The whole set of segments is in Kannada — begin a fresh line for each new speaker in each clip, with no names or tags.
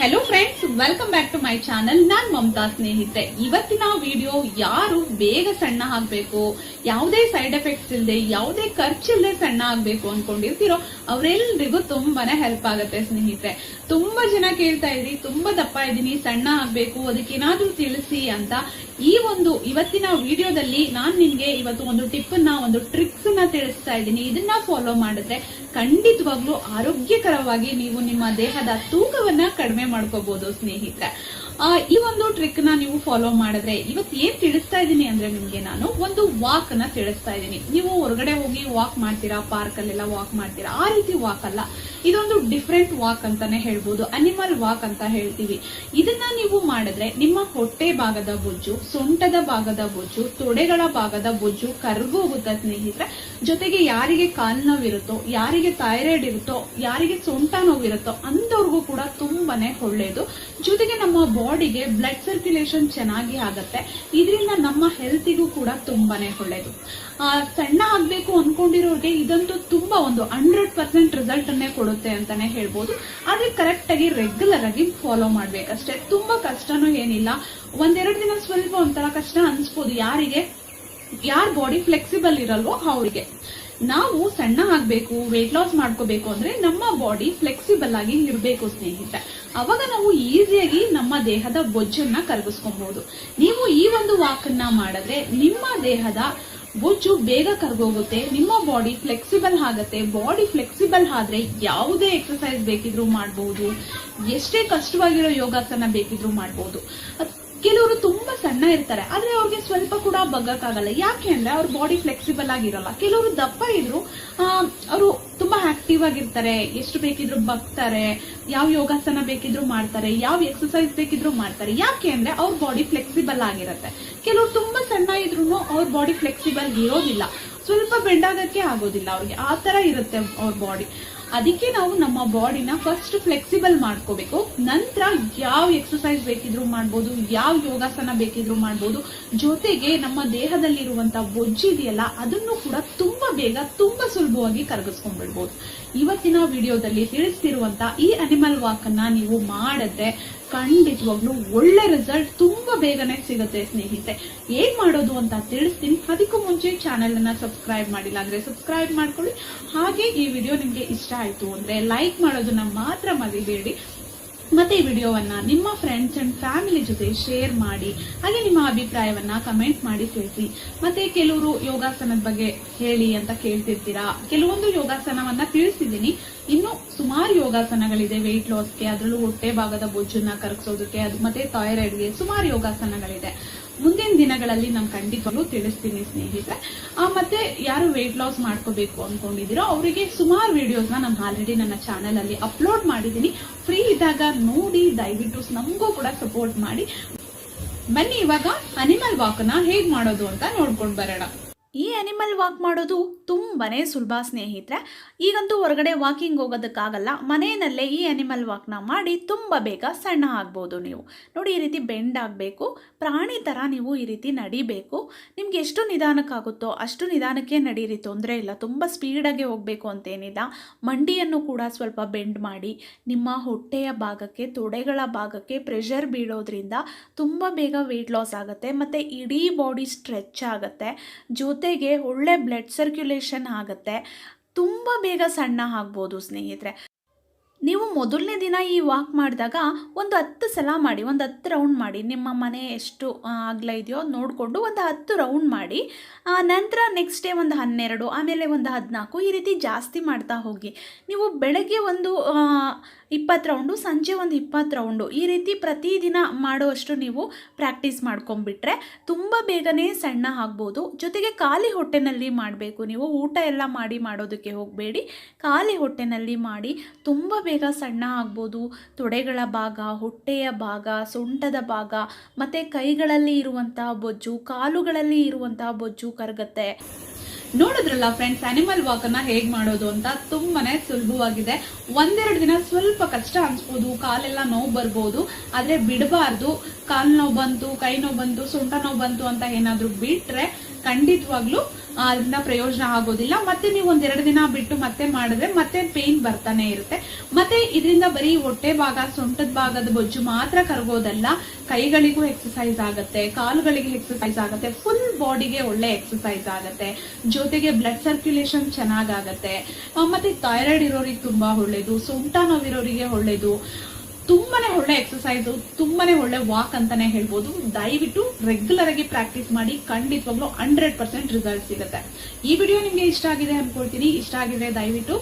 Hello friends welcome back to my channel ನಾನ್ ಮಮತಾ ಸ್ನೇಹಿತೆ. ಇವತ್ತಿನ ವಿಡಿಯೋ ಯಾರು ಬೇಗ ಸಣ್ಣ ಆಗ್ಬೇಕು, ಯಾವುದೇ ಸೈಡ್ ಎಫೆಕ್ಟ್ಸ್ ಇಲ್ಲದೆ ಯಾವುದೇ ಖರ್ಚಿಲ್ಲದೆ ಸಣ್ಣ ಆಗ್ಬೇಕು ಅನ್ಕೊಂಡಿರ್ತೀರೋ ಅವರೆಲ್ಲರಿಗೂ ತುಂಬಾನೇ ಹೆಲ್ಪ್ ಆಗುತ್ತೆ ಸ್ನೇಹಿತೆ. ತುಂಬಾ ಜನ ಕೇಳ್ತಾ ಇದ್ರಿ ತುಂಬಾ ದಪ್ಪ ಇದ್ದೀನಿ, ಸಣ್ಣ ಆಗ್ಬೇಕು, ಅದಕ್ಕೆ ಏನಾದ್ರೂ ತಿಳಿಸಿ ಅಂತ. ಈ ಒಂದು ಇವತ್ತಿನ ವಿಡಿಯೋದಲ್ಲಿ ನಾನ್ ನಿಮ್ಗೆ ಇವತ್ತು ಒಂದು ಟಿಪ್ನ ಒಂದು ಟ್ರಿಕ್ಸ್ನ ತಿಳಿಸ್ತಾ ಇದ್ದೀನಿ. ಇದನ್ನ ಫಾಲೋ ಮಾಡಿದ್ರೆ ಖಂಡಿತವಾಗ್ಲೂ ಆರೋಗ್ಯಕರವಾಗಿ ನೀವು ನಿಮ್ಮ ದೇಹದ ತೂಕವನ್ನ ಕಡಿಮೆ ಮಾಡ್ಕೋಬಹುದು ಸ್ನೇಹಿತರೆ. ಈ ಒಂದು ಟ್ರಿಕ್ನ ನೀವು ಫಾಲೋ ಮಾಡಿದ್ರೆ ಇವತ್ತು ಏನ್ ತಿಳಿಸ್ತಾ ಇದ್ದೀನಿ ಅಂದ್ರೆ ನಿಮ್ಗೆ ನಾನು ಒಂದು ವಾಕ್ನ ತಿಳಿಸ್ತಾ ಇದ್ದೀನಿ. ನೀವು ಹೊರಗಡೆ ಹೋಗಿ ವಾಕ್ ಮಾಡ್ತೀರಾ ಪಾರ್ಕ್ ಅಲ್ಲೆಲ್ಲ ವಾಕ್ ಮಾಡ್ತೀರಾ? ಆ ರೀತಿ ವಾಕ್ ಅಲ್ಲ. ಇದೊಂದು ಡಿಫ್ರೆಂಟ್ ವಾಕ್ ಅಂತಾನೆ ಹೇಳ್ಬೋದು ಅನಿಮಲ್ ವಾಕ್ ಅಂತ ಹೇಳ್ತೀವಿ. ಇದನ್ನ ನೀವು ಮಾಡಿದ್ರೆ ನಿಮ್ಮ ಹೊಟ್ಟೆ ಭಾಗದ ಬೊಜ್ಜು, ಸೊಂಟದ ಭಾಗದ ಬೊಜ್ಜು, ತೊಡೆಗಳ ಭಾಗದ ಬೊಜ್ಜು ಕರ್ಗೋಗುತ್ತೆ ಸ್ನೇಹಿತರೆ. ಜೊತೆಗೆ ಯಾರಿಗೆ ಕಾಲ್ ನೋವಿರುತ್ತೋ, ಯಾರಿಗೆ ಥೈರಾಯ್ಡ್ ಇರುತ್ತೋ, ಯಾರಿಗೆ ಸೊಂಟ ನೋವಿರುತ್ತೋ, ಅಂಥವ್ರಿಗೂ ಕೂಡ ತುಂಬಾನೇ ಒಳ್ಳೆಯದು ಜೊತೆಗೆ ನಮ್ಮ ಬಾಡಿಗೆ ಬ್ಲಡ್ ಸರ್ಕ್ಯುಲೇಷನ್ ಚೆನ್ನಾಗಿ ಆಗತ್ತೆ. ಇದರಿಂದ ನಮ್ಮ ಹೆಲ್ತಿಗೂ ಕೂಡ ತುಂಬಾನೇ ಒಳ್ಳೆಯದು ಸಣ್ಣ ಆಗ್ಬೇಕು ಅನ್ಕೊಂಡಿರೋರಿಗೆ ಇದಂತೂ ತುಂಬಾ ಒಂದು ಹಂಡ್ರೆಡ್ ಪರ್ಸೆಂಟ್ ರಿಸಲ್ಟ್ ಅನ್ನೇ ಕೊಡುತ್ತೆ ಅಂತಾನೆ ಹೇಳ್ಬೋದು. ಆದ್ರೆ ಕರೆಕ್ಟ್ ಆಗಿ ರೆಗ್ಯುಲರ್ ಆಗಿ ಫಾಲೋ ಮಾಡ್ಬೇಕಷ್ಟೇ. ತುಂಬಾ ಕಷ್ಟನೂ ಏನಿಲ್ಲ. ಒಂದೆರಡು ದಿನ ಸ್ವಲ್ಪ ಒಂಥರ ಕಷ್ಟ ಅನ್ಸ್ಬೋದು ಯಾರಿಗೆ. ಯಾರ ಬಾಡಿ ಫ್ಲೆಕ್ಸಿಬಲ್ ಇರಲ್ವೋ ಅವರಿಗೆ. ನಾವು ಸಣ್ಣ ಆಗ್ಬೇಕು ವೆಯ್ಟ್ ಲಾಸ್ ಮಾಡ್ಕೋಬೇಕು ಅಂದ್ರೆ ನಮ್ಮ ಬಾಡಿ ಫ್ಲೆಕ್ಸಿಬಲ್ ಆಗಿ ಇರಬೇಕು ಸ್ನೇಹಿತರೆ ಅವಾಗ ನಾವು ಈಸಿಯಾಗಿ ನಮ್ಮ ದೇಹದ ಬೊಜ್ಜನ್ನ ಕರಗಿಸ್ಕೊಬಹುದು. ನೀವು ಈ ಒಂದು ವಾಕನ್ನ ಮಾಡಿದ್ರೆ ನಿಮ್ಮ ದೇಹದ ಬೊಜ್ಜು ಬೇಗ ಕರ್ಗೋಗುತ್ತೆ, ನಿಮ್ಮ ಬಾಡಿ ಫ್ಲೆಕ್ಸಿಬಲ್ ಆಗತ್ತೆ. ಬಾಡಿ ಫ್ಲೆಕ್ಸಿಬಲ್ ಆದ್ರೆ ಯಾವುದೇ ಎಕ್ಸರ್ಸೈಸ್ ಬೇಕಿದ್ರೂ ಮಾಡಬಹುದು ಎಷ್ಟೇ ಕಷ್ಟವಾಗಿರೋ ಯೋಗಾಸನ ಬೇಕಿದ್ರೂ ಮಾಡಬಹುದು ಕೆಲವರು ತುಂಬಾ ಸಣ್ಣ ಇರ್ತಾರೆ, ಆದ್ರೆ ಅವ್ರಿಗೆ ಸ್ವಲ್ಪ ಕೂಡ ಬಗ್ಗಕ್ಕಾಗಲ್ಲ. ಯಾಕೆ ಅಂದ್ರೆ ಅವ್ರ ಬಾಡಿ ಫ್ಲೆಕ್ಸಿಬಲ್ ಆಗಿರಲ್ಲ. ಕೆಲವರು ದಪ್ಪ ಇದ್ರು ಅವರು ತುಂಬಾ ಆಕ್ಟಿವ್ ಆಗಿರ್ತಾರೆ. ಎಷ್ಟು ಬೇಕಿದ್ರು ಬಗ್ತಾರೆ, ಯಾವ ಯೋಗಾಸನ ಬೇಕಿದ್ರು ಮಾಡ್ತಾರೆ, ಯಾವ ಎಕ್ಸಸೈಸ್ ಬೇಕಿದ್ರು ಮಾಡ್ತಾರೆ. ಯಾಕೆ ಅಂದ್ರೆ ಅವ್ರ ಬಾಡಿ ಫ್ಲೆಕ್ಸಿಬಲ್ ಆಗಿರತ್ತೆ. ಕೆಲವರು ತುಂಬಾ ಸಣ್ಣ ಇದ್ರು ಅವ್ರ ಬಾಡಿ ಫ್ಲೆಕ್ಸಿಬಲ್ ಇರೋದಿಲ್ಲ. ಸ್ವಲ್ಪ ಬೆಂಡಾಗಕ್ಕೆ ಆಗೋದಿಲ್ಲ ಅವ್ರಿಗೆ. ಆ ತರ ಇರುತ್ತೆ ಅವ್ರ ಬಾಡಿ ಅದಕ್ಕೆ ನಾವು ನಮ್ಮ ಬಾಡಿನ ಫಸ್ಟ್ ಫ್ಲೆಕ್ಸಿಬಲ್ ಮಾಡ್ಕೋಬೇಕು. ನಂತರ ಯಾವ ಎಕ್ಸಸೈಸ್ ಬೇಕಿದ್ರು ಮಾಡ್ಬೋದು, ಯಾವ ಯೋಗಾಸನ ಬೇಕಿದ್ರು ಮಾಡ್ಬೋದು. ಜೊತೆಗೆ ನಮ್ಮ ದೇಹದಲ್ಲಿರುವಂತ ಬೊಜ್ಜಿದೆಯಲ್ಲ ಅದನ್ನು ಕೂಡ ತುಂಬಾ ಬೇಗ, ತುಂಬಾ ಸುಲಭವಾಗಿ ಕರಗಿಸ್ಕೊಂಡ್ಬಿಡ್ಬೋದು. ಇವತ್ತಿನ ವಿಡಿಯೋದಲ್ಲಿ ತಿಳಿಸ್ತಿರುವಂತ ಈ ಅನಿಮಲ್ ವಾಕ್ ಅನ್ನ ನೀವು ಮಾಡಿದ್ರೆ ಖಂಡಿತವಾಗ್ಲೂ ಒಳ್ಳೆ ರಿಸಲ್ಟ್ ತುಂಬಾ ಬೇಗನೆ ಸಿಗುತ್ತೆ, ಸ್ನೇಹಿತೆ. ಏನ್ ಮಾಡೋದು ಅಂತ ತಿಳಿಸ್ತೀನಿ. ಅದಕ್ಕೂ ಮುಂಚೆ ಚಾನೆಲ್ ಅನ್ನ ಸಬ್ಸ್ಕ್ರೈಬ್ ಮಾಡಿಲ್ಲ ಅಂದ್ರೆ ಸಬ್ಸ್ಕ್ರೈಬ್ ಮಾಡ್ಕೊಳ್ಳಿ. ಹಾಗೆ ಈ ವಿಡಿಯೋ ನಿಮ್ಗೆ ಇಷ್ಟ ಆಯ್ತು ಅಂದ್ರೆ ಲೈಕ್ ಮಾಡೋದನ್ನ ಮಾತ್ರ ಮರಿಬೇಡಿ. ಮತ್ತೆ ಈ ವಿಡಿಯೋವನ್ನ ನಿಮ್ಮ ಫ್ರೆಂಡ್ಸ್ ಅಂಡ್ ಫ್ಯಾಮಿಲಿ ಜೊತೆ ಶೇರ್ ಮಾಡಿ. ಹಾಗೆ ನಿಮ್ಮ ಅಭಿಪ್ರಾಯವನ್ನ ಕಮೆಂಟ್ ಮಾಡಿ ತಿಳಿಸಿ. ಮತ್ತೆ ಕೆಲವರು ಯೋಗಾಸನದ ಬಗ್ಗೆ ಹೇಳಿ ಅಂತ ಕೇಳ್ತಿರ್ತೀರಾ? ಕೆಲವೊಂದು ಯೋಗಾಸನವನ್ನ ತಿಳಿಸಿದ್ದೀನಿ. ಇನ್ನು ಸುಮಾರು ಯೋಗಾಸನಗಳಿದೆ ವೆಯ್ಟ್ ಲಾಸ್ಗೆ ಅದರಲ್ಲೂ ಹೊಟ್ಟೆ ಭಾಗದ ಬೊಜ್ಜನ್ನ ಕರಗಿಸೋದಕ್ಕೆ, ಅದು ಮತ್ತೆ ಥೈರಾಯ್ಡ್ಗೆ ಸುಮಾರು ಯೋಗಾಸನಗಳಿದೆ. ಮುಂದಿನ ದಿನಗಳಲ್ಲಿ ನಾನು ಖಂಡಿತವಾಗ್ಲೂ ತಿಳಿಸ್ತೀನಿ ಸ್ನೇಹಿತರೆ. ಮತ್ತೆ ಯಾರು ವೆಯ್ಟ್ ಲಾಸ್ ಮಾಡ್ಕೋಬೇಕು ಅನ್ಕೊಂಡಿದ್ದೀರೋ ಅವರಿಗೆ ಸುಮಾರು ವಿಡಿಯೋಸ್ನ ನಾನು ಆಲ್ರೆಡಿ ನನ್ನ ಚಾನೆಲ್ ಅಲ್ಲಿ ಅಪ್ಲೋಡ್ ಮಾಡಿದ್ದೀನಿ. ಫ್ರೀ ಇದ್ದಾಗ ನೋಡಿ, ದಯವಿಟ್ಟು ನಮಗೂ ಕೂಡ ಸಪೋರ್ಟ್ ಮಾಡಿ. ಬನ್ನಿ ಇವಾಗ ಅನಿಮಲ್ ವಾಕ್ನ ಹೇಗ್ ಮಾಡೋದು ಅಂತ ನೋಡ್ಕೊಂಡು ಬರೋಣ.
ಈ ಅನಿಮಲ್ ವಾಕ್ ಮಾಡೋದು ತುಂಬಾ ಸುಲಭ ಸ್ನೇಹಿತರೆ. ಈಗಂತೂ ಹೊರಗಡೆ ವಾಕಿಂಗ್ ಹೋಗೋದಕ್ಕಾಗಲ್ಲ, ಮನೆಯಲ್ಲೇ ಈ ಅನಿಮಲ್ ವಾಕ್ನ ಮಾಡಿ ತುಂಬ ಬೇಗ ಸಣ್ಣ ಆಗ್ಬೋದು ನೀವು. ನೋಡಿ, ಈ ರೀತಿ ಬೆಂಡ್ ಆಗಬೇಕು, ಪ್ರಾಣಿ ಥರ ನೀವು ಈ ರೀತಿ ನಡಿಬೇಕು. ನಿಮ್ಗೆ ಎಷ್ಟು ನಿಧಾನಕ್ಕಾಗುತ್ತೋ ಅಷ್ಟು ನಿಧಾನಕ್ಕೆ ನಡೀರಿ, ತೊಂದರೆ ಇಲ್ಲ. ತುಂಬ ಸ್ಪೀಡಾಗಿ ಹೋಗಬೇಕು ಅಂತೇನಿಲ್ಲ. ಮಂಡಿಯನ್ನು ಕೂಡ ಸ್ವಲ್ಪ ಬೆಂಡ್ ಮಾಡಿ, ನಿಮ್ಮ ಹೊಟ್ಟೆಯ ಭಾಗಕ್ಕೆ, ತೊಡೆಗಳ ಭಾಗಕ್ಕೆ ಪ್ರೆಷರ್ ಬೀಳೋದ್ರಿಂದ ತುಂಬ ಬೇಗ ವೆಯ್ಟ್ ಲಾಸ್ ಆಗುತ್ತೆ. ಮತ್ತು ಇಡೀ ಬಾಡಿ ಸ್ಟ್ರೆಚ್ ಆಗುತ್ತೆ. ಜೊತೆಗೆ ಒಳ್ಳೆ ಬ್ಲಡ್ ಸರ್ಕ್ಯುಲೇಷನ್ ಆಗುತ್ತೆ. ತುಂಬ ಬೇಗ ಸಣ್ಣ ಆಗ್ಬೋದು ಸ್ನೇಹಿತರೆ. ನೀವು ಮೊದಲನೇ ದಿನ ಈ ವಾಕ್ ಮಾಡಿದಾಗ ಒಂದು ಹತ್ತು ಸಲ ಮಾಡಿ, ಒಂದು ಹತ್ತು ರೌಂಡ್ ಮಾಡಿ, ನಿಮ್ಮ ಮನೆ ಎಷ್ಟು ಅಗಲ ಇದೆಯೋ ನೋಡಿಕೊಂಡು ಒಂದು ಹತ್ತು ರೌಂಡ್ ಮಾಡಿ ನಂತರ ನೆಕ್ಸ್ಟ್ ಡೇ ಒಂದು ಹನ್ನೆರಡು, ಆಮೇಲೆ ಒಂದು ಹದಿನಾಲ್ಕು ಈ ರೀತಿ ಜಾಸ್ತಿ ಮಾಡ್ತಾ ಹೋಗಿ. ನೀವು ಬೆಳಗ್ಗೆ ಒಂದು ಇಪ್ಪತ್ತು ರೌಂಡು ಸಂಜೆ ಒಂದು ಇಪ್ಪತ್ತು ರೌಂಡು ಈ ರೀತಿ ಪ್ರತಿದಿನ ಮಾಡುವಷ್ಟು ನೀವು ಪ್ರಾಕ್ಟೀಸ್ ಮಾಡ್ಕೊಂಬಿಟ್ರೆ ತುಂಬ ಬೇಗನೆ ಸಣ್ಣ ಆಗ್ಬೋದು. ಜೊತೆಗೆ ಖಾಲಿ ಹೊಟ್ಟೆನಲ್ಲಿ ಮಾಡಬೇಕು ನೀವು, ಊಟ ಎಲ್ಲ ಮಾಡಿ ಮಾಡೋದಕ್ಕೆ ಹೋಗಬೇಡಿ. ಖಾಲಿ ಹೊಟ್ಟೆನಲ್ಲಿ ಮಾಡಿ, ತುಂಬ ಬೇಗ ಸಣ್ಣ ಆಗ್ಬೋದು, ತೊಡೆಗಳ ಭಾಗ, ಹೊಟ್ಟೆಯ ಭಾಗ, ಸೊಂಟದ ಭಾಗ, ಮತ್ತೆ ಕೈಗಳಲ್ಲಿ ಇರುವಂತಹ ಬೊಜ್ಜು, ಕಾಲುಗಳಲ್ಲಿ ಇರುವಂತಹ ಬೊಜ್ಜು ಕರಗತ್ತೆ.
ನೋಡಿದ್ರಲ್ಲ ಫ್ರೆಂಡ್ಸ್ ಅನಿಮಲ್ ವಾಕ್ ಅನ್ನ ಹೇಗ್ ಮಾಡೋದು ಅಂತ? ತುಂಬಾನೇ ಸುಲಭವಾಗಿದೆ. ಒಂದೆರಡು ದಿನ ಸ್ವಲ್ಪ ಕಷ್ಟ ಅನ್ಸ್ಬೋದು, ಕಾಲೆಲ್ಲ ನೋವು ಬರ್ಬೋದು, ಆದ್ರೆ ಬಿಡಬಾರ್ದು. ಕಾಲು ನೋವು ಬಂತು ಕೈ ನೋವು ಬಂತು ಸೊಂಟ ನೋವು ಬಂತು ಅಂತ ಏನಾದ್ರೂ ಬಿಟ್ರೆ ಖಂಡಿತವಾಗ್ಲೂ ಅದರಿಂದ ಪ್ರಯೋಜನ ಆಗೋದಿಲ್ಲ. ಮತ್ತೆ ನೀವು ಒಂದೆರಡು ದಿನ ಬಿಟ್ಟು ಮತ್ತೆ ಮಾಡಿದ್ರೆ ಮತ್ತೆ ಪೇನ್ ಬರ್ತಾನೆ ಇರುತ್ತೆ. ಮತ್ತೆ ಇದರಿಂದ ಬರೀ ಹೊಟ್ಟೆ ಭಾಗ, ಸೊಂಟದ ಭಾಗದ ಬೊಜ್ಜು ಮಾತ್ರ ಕರಗೋದಲ್ಲ. ಕೈಗಳಿಗೂ ಎಕ್ಸಸೈಸ್ ಆಗುತ್ತೆ, ಕಾಲುಗಳಿಗೆ ಎಕ್ಸಸೈಸ್ ಆಗುತ್ತೆ ಫುಲ್ ಬಾಡಿಗೆ ಒಳ್ಳೆ ಎಕ್ಸಸೈಸ್ ಆಗುತ್ತೆ. ಜೊತೆಗೆ ಬ್ಲಡ್ ಸರ್ಕ್ಯುಲೇಷನ್ ಚೆನ್ನಾಗಾಗತ್ತೆ ಮತ್ತೆ ಥೈರಾಯ್ಡ್ ಇರೋರಿಗೆ ತುಂಬಾ ಒಳ್ಳೇದು, ಸೊಂಟ ನೋವಿರೋರಿಗೆ ಒಳ್ಳೇದು. ತುಂಬಾನೇ ಒಳ್ಳೆ ಎಕ್ಸಸೈಸ್ ತುಂಬಾನೇ ಒಳ್ಳೆ ವಾಕ್ ಅಂತಾನೆ ಹೇಳ್ಬೋದು. ದಯವಿಟ್ಟು ರೆಗ್ಯುಲರ್ ಆಗಿ ಪ್ರಾಕ್ಟೀಸ್ ಮಾಡಿ, ಖಂಡಿತವಾಗ್ಲೂ ಹಂಡ್ರೆಡ್ ಪರ್ಸೆಂಟ್ ರಿಸಲ್ಟ್ ಸಿಗುತ್ತೆ. ಈ ವಿಡಿಯೋ ನಿಮ್ಗೆ ಇಷ್ಟ ಆಗಿದೆ ಅನ್ಕೊಳ್ತೀನಿ. ಇಷ್ಟ ಆಗಿದ್ರೆ ದಯವಿಟ್ಟು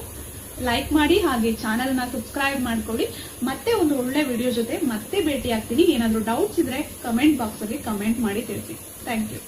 ಲೈಕ್ ಮಾಡಿ, ಹಾಗೆ ಚಾನೆಲ್ನ ಸಬ್ಸ್ಕ್ರೈಬ್ ಮಾಡ್ಕೊಳ್ಳಿ. ಮತ್ತೆ ಒಂದು ಒಳ್ಳೆ ವಿಡಿಯೋ ಜೊತೆ ಮತ್ತೆ ಭೇಟಿ ಆಗ್ತೀನಿ ಏನಾದ್ರೂ ಡೌಟ್ಸ್ ಇದ್ರೆ ಕಮೆಂಟ್ ಬಾಕ್ಸ್ ಅಲ್ಲಿ ಕಮೆಂಟ್ ಮಾಡಿ ತಿಳಿಸಿ. Thank you